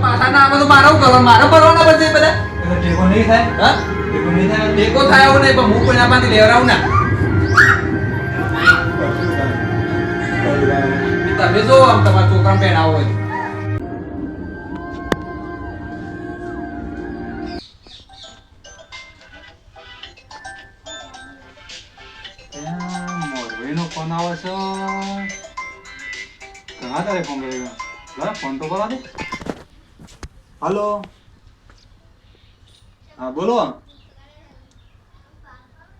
મારો ભરવાના પછી બધા? ટેકો નહીં થાય? હા? ટેકો નહીં થાય ટેકો થાય એવું નહીં પણ હું કોઈના પાસેથી લેવડાવું ના. તમે જો આમ તમારા છોકરા પહેણાવો હોય તો. ત્યાં મોરબીનો ફોન આવે છે. ઘણા તારે ફોન કર્યો ફોન તો કરવા દે હાલો. હા, બોલો.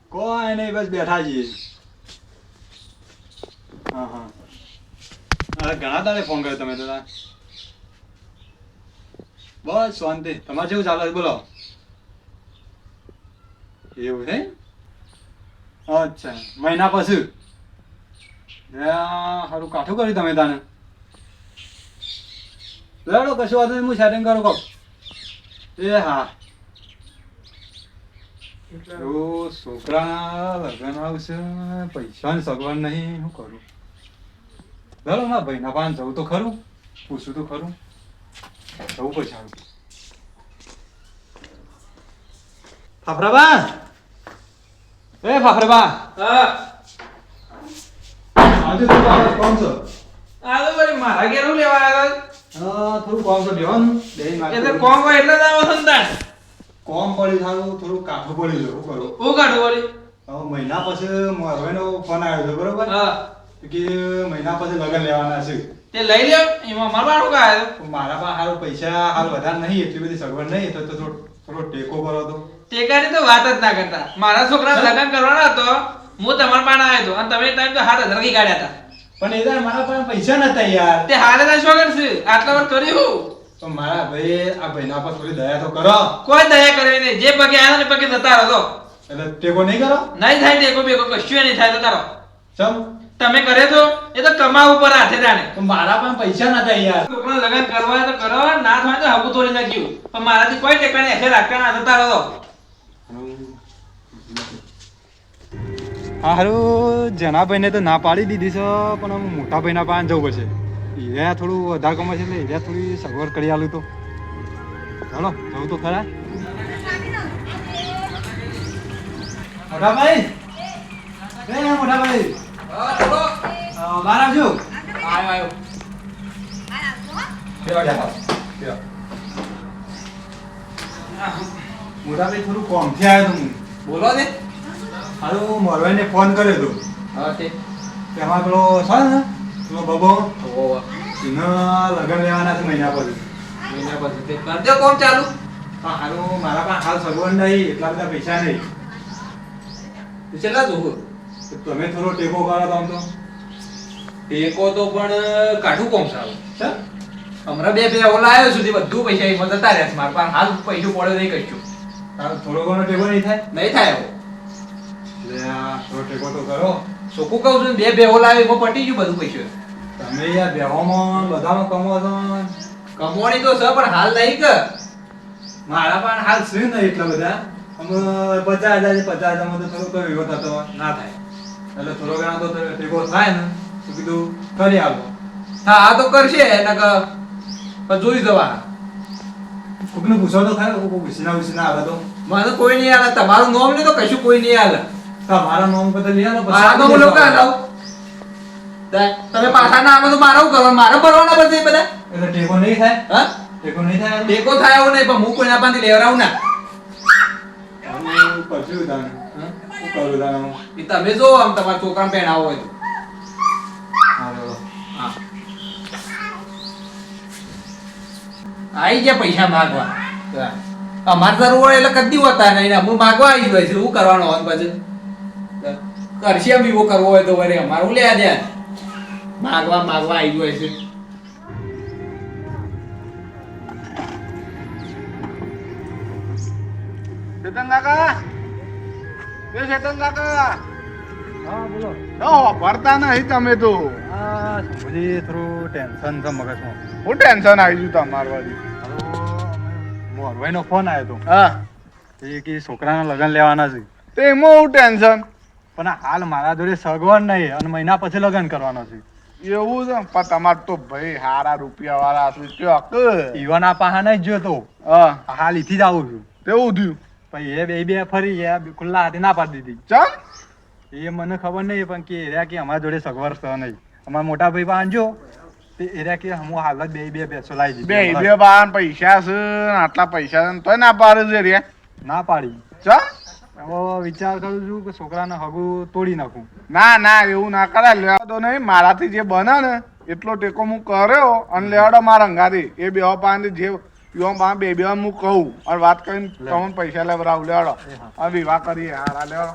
કોઈ નહીં, બસ બેઠા છીએ. હા હા. હા ઘણા તારે ફોન કર્યો તમે તો બસ, શાંતિ. તમારે જેવું ચાલે બોલો. એવું છે? અચ્છા. મહિના પછી? સારું કાઠું કર્યું તમે તાને લેડો કશું વાંધો નહીં હું સેટિંગ કરું કહું. એ હા. એવું છોકરાના લગ્ન આવશે પૈસાની સગવડ નહીં હું કરું? લેડો ના ભાઈ ના પાન જવું તો ખરું પૂછું તો ખરું. જવું પછી આવું ફાફરાબા? એ ફાફરાબા. હા. આજે તો કોણ છો? આ મારા ઘેર લેવા આવ્યા હા થોડું કોમ તો બેહી એટલે કોમ હોય એટલે જ આવો કોમ પડી થારું થોડું કાઠું પડી જવું કરું? હું પડી? હવે મહિના પછી મોરવેનો ફોન આવ્યો છે બરોબર? હા. કે મહિના પછી લગન લેવાના છે. તે લઈ લ્યો એમાં મારવાડું કાય મારા પાસે હારું પૈસા હાલ વધારે નહીં એટલી બધી સગવડ નહીં તો થોડો થોડો ટેકો કરો તો. ટેકાની તો વાત જ ના કરતા. મારા છોકરા લગન કરવાના હતો હું તમારા પાસે આવ્યો હતો અને તમે ટાઈમ તો હાથ હજાર કાઢ્યા હતા. પણ એ તાર મારા પાસે પૈસા નતા યાર. તે હારે ના શું કરશે. આટલા વાર કર્યું તો મારા ભાઈ આ ભાઈના પર થોડી દયા તો કરો. કોઈ દયા કરે નહીં. જે પગે આવ્યો ને પગે જતા રહો એટલે ટેકો નહીં કરો? નહીં થાય ટેકો બેકો કશું નહીં થાય તારો સમ ચમ. તમે કરે તો? એ તો કમાવ ઉપર હાથે જાણે તો મારા પણ પૈસા નતા યાર. છોકરાને લગ્ન કરવા તો કરો. ના થાય તો હબુ તોડી નાખ્યું. પણ મારાથી કોઈ ટેકાની નહીં રાખતા ના જતા રહો. હારું જનાભાઈને તો ના પાડી દીધી છે પણ હું મોટા ભાઈના પાસે જવું પડશે. એ થોડું વધારે કમાય છે એટલે એ થોડી સગવડ કરી આલું તો. ચાલો જવું તો ખરા. મોટા ભાઈ એ મોટા ભાઈ બહાર આવજો. મોટા ભાઈ થોડું કોમથી આવ્યો તો હું. બોલો ને. હારું મોરવાઈને ફોન કર્યો હતો હા તે. તેમાં પેલો છે ને પેલો બબો? એને લગ્ન લેવાના છે મહિના પછી. મહિના પછી તે કર દો કોમ ચાલુ. પણ હારું મારા પાસે હાલ સગવડ નહીં એટલા બધા પૈસા નહીં. તો કેટલા જોવું? તમે થોડો ટેકો કરો તો આમ તો. ટેકો તો પણ કાઠું કોમ સારું. છે? હમણાં બે બે ઓલા આવ્યો સુધી બધું પૈસા એમાં જતા રહ્યા છે. મારા પાસે હાલ પૈસું પડ્યો નહીં કશું. તારો થોડો ઘણો ટેકો નહીં થાય? નહીં થાય એવો. ટેકો તો કરો. ચોખ્ખું કહું છું બે બે લાવે એમાં પટી ગયું બધું પૈસું. તમે યાર બેવામાં બધામાં કમો છો. કમોણી તો છે પણ હાલ નહીં કે મારા પણ હાલ છે નહીં એટલા બધા. અમે પચાસ હજાર પચાસ હજારમાં તો થોડો કયો એવો થતો ના થાય. એટલે થોડો ઘણો તો ટેકો થાય ને. તો કીધું કરી આવો. હા આ તો કરશે નકર પણ જોઈ જવા કોકને પૂછો તો થાય ઉસીના ઉસીના આવે તો. મને કોઈ નહીં આવે તમારું નોમ નહીં તો કશું કોઈ નહીં આલે. તમારા નામ પર લઈ આવો મારા તો લોકો આલાવ તમે પાછા ના આવે તો મારો કરવાનું? મારે ભરવાના બધે બધા? એટલે ટેકો નહીં થાય? હા? ટેકો નહીં થાય ટેકો થાય એવું નહીં પણ હું કોઈના પાસેથી લેવરાવું ના. હું કરું તમે જો આમ તમારા છોકરાને પહેણાવો હોય તો. હા, હા. આઈ ગયા પૈસા માગવા. અમારે જરૂર હોય એટલે કદી હોતા નહીં ને હું માગવા આવી ગયો છે. શું કરવાનું હોય પછી? કરશે બીવો કરવો હોય તો વળી અમારું લે આજે. માગવા માગવા આવી ગયો છે ચેતન કાકા? એ ચેતન કાકા? હા બોલો. તો ભરતા નહીં તમે તો. આ થોડું ટેન્શન છે મગજમાં. હું ટેન્શન આવી ગયું તમાર વાળી મોરભાઈનો ફોન આવ્યો હા. એ કે છોકરાના લગ્ન લેવાના છે. તે એમાં હું ટેન્શન? પણ હાલ મારા જોડે સગવડ નહીં અને મહિના પછી લગ્ન કરવાનો છે. એવું છે પણ તમાર તો ભાઈ હારા રૂપિયા વાળા છે ચોક ઈવન આ પાહા નહીં જોતો હાલ ઈથી જ આવું છું. તેવું થયું? પછી એ બે બે ફરી ગયા ખુલ્લા હાથે ના પાડી દીધી. ચમ એ મને ખબર નહીં પણ કે એર્યા કે અમારા જોડે સગવડ છે નહીં. અમારા મોટા ભાઈ બાંધજો તે એર્યા કે હું હાલ જ બે બે બેસો લાવી બે દીધી બે બાર પૈસા છે આટલા પૈસા છે તોય ના પાડે છે રે. ના પાડી. ચમ હવે વિચાર કરું છું કે છોકરાને હગું તોડી નાખું. ના ના એવું ના કરાય. લેવા તો નહીં. મારાથી જે બને ને એટલો ટેકો હું કર્યો અને લેવાડો મારા અંગાથી. એ બે પાંચ જે યુવા પાંચ બે બે હું કહું. અને વાત કરીને તમને પૈસા લેવડાવ લેવાડો. એ વિવાહ કરીએ. હારા લેવાડો.